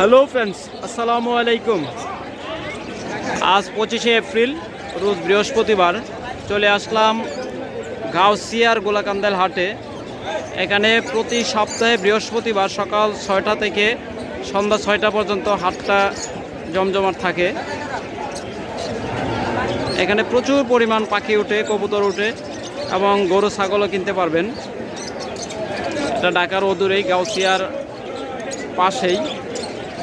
Hello friends, আসসালামু আলাইকুম। আজ পঁচিশে এপ্রিল, রোজ বৃহস্পতিবার, চলে আসলাম গাউসিয়ার গোলাকান্দাল হাটে। এখানে প্রতি সপ্তাহে বৃহস্পতিবার সকাল ছয়টা থেকে সন্ধ্যা ছয়টা পর্যন্ত হাটটা জমজমাট থাকে। এখানে প্রচুর পরিমাণ পাখি ওঠে কবুতর ওঠে এবং গরু, ছাগলও কিনতে পারবেন। এটা ঢাকার অদূরেই গাউসিয়ার পাশেই।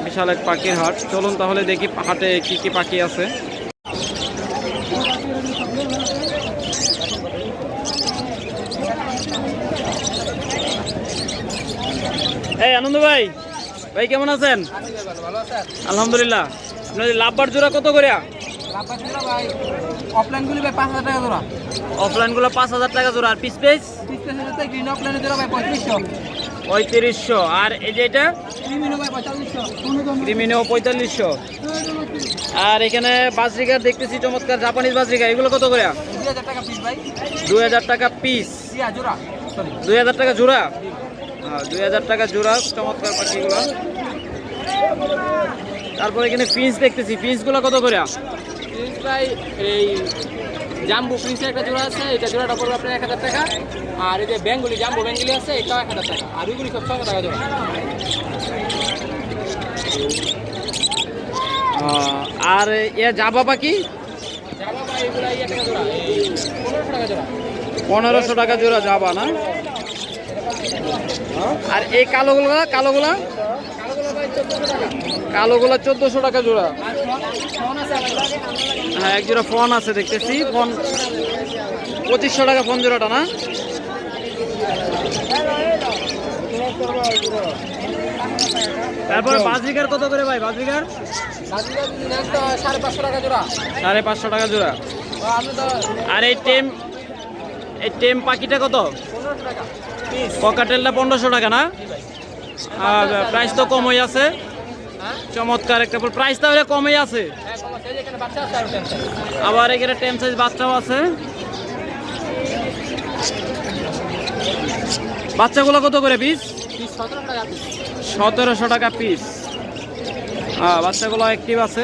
বিশাল এক পাখির হাট। চলুন তাহলে দেখি হাটে কি কি পাখি আছে। এই আনন্দ ভাই ভাই কেমন আছেন? আলহামদুলিল্লাহ। আপনার লাভবার জোড়া কত করে অফলাইনগুলি ভাই পাঁচ হাজার টাকা জোড়া। অফলাইনগুলো পাঁচ হাজার টাকা জোড়া। আর পিস পেস পিসটা সেটাতে গ্রিন অফলাইনে জোড়া ভাই পঁয়ত্রিশশো। পঁয়ত্রিশশো। আর এই যে এটা? ক্রিমিনো পঁয়তাল্লিশশো। আর এখানে বাজরিকার দেখতেছি, চমৎকার জাপানিজ বাজরিকা। এগুলো কত করে? দুই হাজার টাকা পিস দুই হাজার টাকা জোড়া? হ্যাঁ দুই হাজার টাকা জোড়া, চমৎকার পাখিগুলো। তারপরে এখানে ফিন্স দেখতেছি। ফিন্সগুলো কত করে? এই জাম্বু প্রিন্সের একটা জোড়া আছে এটা জোড়াটা পড়বে আপনার এক হাজার টাকা। আর এই যে বেঙ্গুলি জাম্বু বেঙ্গুলি আছে এটাও এক হাজার টাকা। আর ওইগুলি সব ছশো টাকা জোড়া। আর এ জাবা পাখি পনেরোশো টাকা জোড়া। যাবা না? আর এই কালোগুলো কালোগুলা? কালোগুলো ভাই চোদ্দোশো টাকা জোড়া। হ্যাঁ এক জোড়া ফোন আছে দেখতেছি। ফোন পঁচিশশো টাকা ফোন জোড়াটা, না? তারপরে বাজরিকার কত করে ভাই? বাজরিকার সাড়ে পাঁচশো টাকা জোড়া। সাড়ে পাঁচশো টাকা জোড়া আর এই টেম এই টেম পাখিটা কত? ককাটেলটা পনেরোশো টাকা, না? প্রাইস তো কমই আছে। হ্যাঁ চমৎকার একটা প্রাইস তাহলে কমই আছে। হ্যাঁ আরও আবার এখানে টেম সাইজ বাচ্চাও আছে। বাচ্চাগুলো কত করে পিস সতেরোশো টাকা পিস হ্যাঁ বাচ্চাগুলো অ্যাক্টিভ আছে।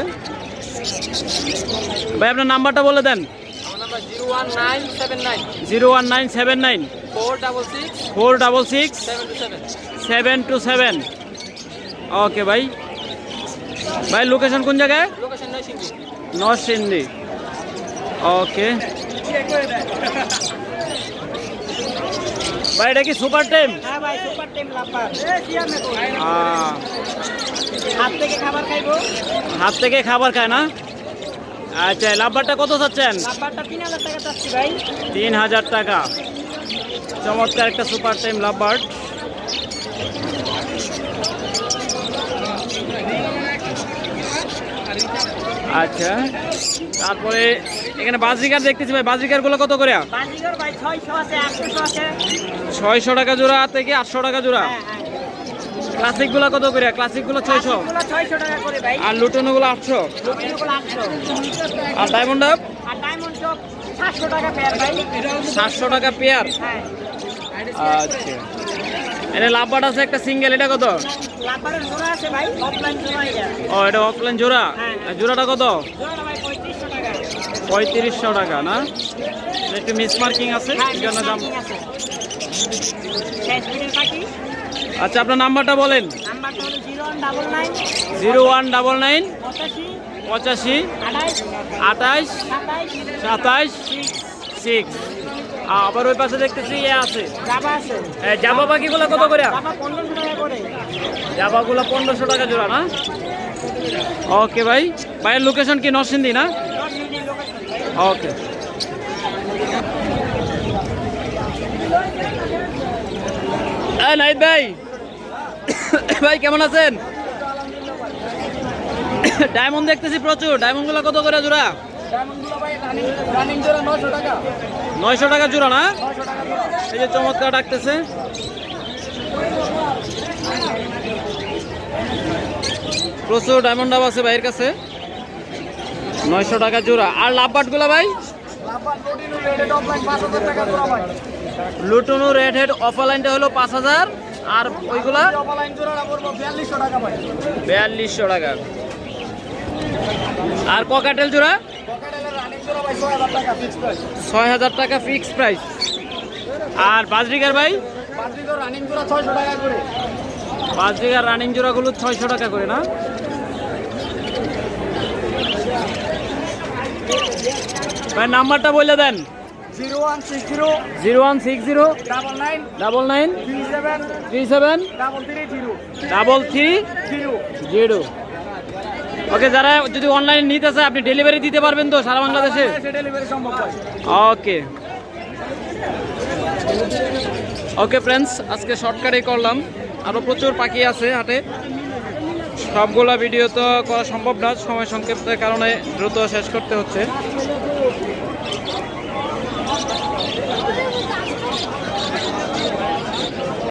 ভাই আপনার নাম্বারটা বলে দেন। Zero one nine seven nine. Zero one nine seven nine. Four double six four double six seven two seven okay ভাই ভাই লোকেশন কোন জায়গায়? সিন্ধি ওকে ভাই এটা কি সুপার টাইম হ্যাঁ ভাই সুপার টেম হাত থেকে খাবার খাইবো। হাত থেকে খাবার খায় না? আচ্ছা লাভবারটা কত চাচ্ছেন? তিন হাজার টাকা তিন হাজার টাকা। চমৎকার একটা সুপার টাইম লাভবার্ড আচ্ছা তারপরে এখানে বাজরিকার দেখতেছি ভাই বাজরিকারগুলো কত করে? ছয়শো টাকা জোড়া থেকে আটশো টাকা জোড়া। হ্যাঁ হ্যাঁ। ক্লাসিকগুলো কত করে? ক্লাসিকগুলো ছয়শো আর লুটনো গুলো আটশো। আর ডায়মন্ড আপ টাকা পেয়ার সাতশো টাকা পেয়ার হ্যাঁ। আচ্ছা। এটা লাভবাট আছে একটা সিঙ্গেল এটা কত? ও এটা অফলাইন জোড়া? হ্যাঁ। জোড়াটা কত? পঁয়ত্রিশশো টাকা। না? একটু মিস মার্কিং আছে হ্যাঁ দাম? আচ্ছা আপনার নাম্বারটা বলেন। জিরো ওয়ান ডাবল নাইন পঁচাশি আঠাইশ সাতাইশ সিক্স আবার ওই পাশে দেখতেছি ইয়ে আছে। আছে। এ, পাখিগুলো কত করে? জাবা পনেরোশো টাকা জোড়া না? ওকে ভাই। ভাইয়ের লোকেশন কি নরসিংদী না? ওকে। নাইদ ভাই। ভাই কেমন আছেন? ডায়মন্ড দেখতেছি প্রচুর। ডায়মন্ডগুলো কত করে জোড়া? নয়শো টাকা জোড়া না? এই যে চমৎকার ডাকতেছে। প্রচুর ডায়মন্ড আছে ভাইয়ের কাছে। নয়শো টাকা জোড়া। আর লাভবাটগুলা ভাই? লুটুনু রেড হেড অফার লাইনটা হলো পাঁচ হাজার। আর ওইগুলা? বিয়াল্লিশশো টাকা। আর ককাটেল জোড়া পকেটের রানিং জোড়া ভাই ছয় হাজার টাকা ফিক্স প্রাইস আর বাজরিকার ভাই? বাজরিকার রানিং জোড়াগুলো ছয়শো টাকা করে না? ভাই নাম্বারটা বলে দেন। Zero one six zero. Zero one six zero double nine double nine three seven three seven double three zero double three zero zero okay যারা যদি অনলাইনে নিতে চায় আপনি ডেলিভারি দিতে পারবেন তো সারা বাংলাদেশে? ওকে ওকে ফ্রেন্ডস আজকে শর্টকাটে করলাম। আরও প্রচুর পাখি আছে হাটে। সবগুলা ভিডিও তো করা সম্ভব না। সময় সংক্ষিপ্তের কারণে দ্রুত শেষ করতে হচ্ছে।